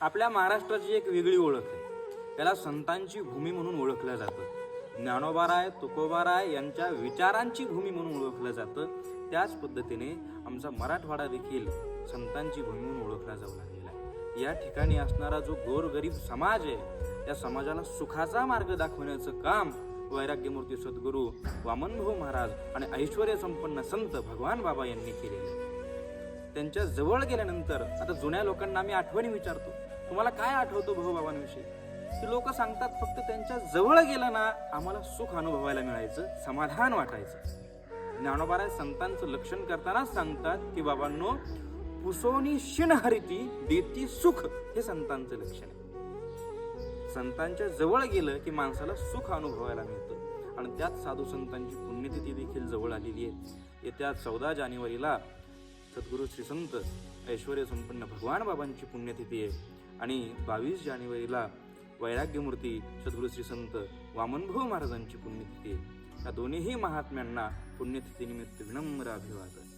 आपल्या महाराष्ट्राची एक वेगळी ओळख आहे. त्याला संतांची भूमी म्हणून ओळखलं जातं. ज्ञानोबाराय तुकोबाराय यांच्या विचारांची भूमी म्हणून ओळखलं जातं. त्याच पद्धतीने आमचा मराठवाडा देखील संतांची भूमी म्हणून ओळखला जाऊ लागलेला आहे. या ठिकाणी असणारा जो गोरगरीब समाज आहे त्या समाजाला सुखाचा मार्ग दाखवण्याचं काम वैराग्यमूर्ती सद्गुरू वामनभाऊ महाराज आणि ऐश्वर संपन्न संत भगवान बाबा यांनी केलेले त्यांच्या जवळ गेल्यानंतर आता जुन्या लोकांना आम्ही आठवणी विचारतो. तुम्हाला काय आठवतो भाऊ बाबांविषयी? ती लोक सांगतात फक्त त्यांच्या जवळ गेलं ना आम्हाला सुख अनुभवायला मिळायचं समाधान वाटायचं. ज्ञानोबाराय संतांचं लक्षण करतानाच सांगतात की बाबांनो पुसोनी शिण हरिती देती सुख हे संतांचं लक्षण आहे. संतांच्या जवळ गेलं की माणसाला सुख अनुभवायला मिळतं. आणि त्यात साधू संतांची पुण्यतिथी देखील जवळ आलेली आहे. येत्या चौदा जानेवारीला सद्गुरू श्री संत ऐश्वर संपन्न भगवान बाबांची पुण्यतिथी आहे. आणि बावीस जानेवारीला वैराग्यमूर्ती सद्गुरू श्री संत वामनभाऊ महाराजांची पुण्यतिथी या दोन्हीही महात्म्यांना पुण्यतिथीनिमित्त विनम्र अभिवादन.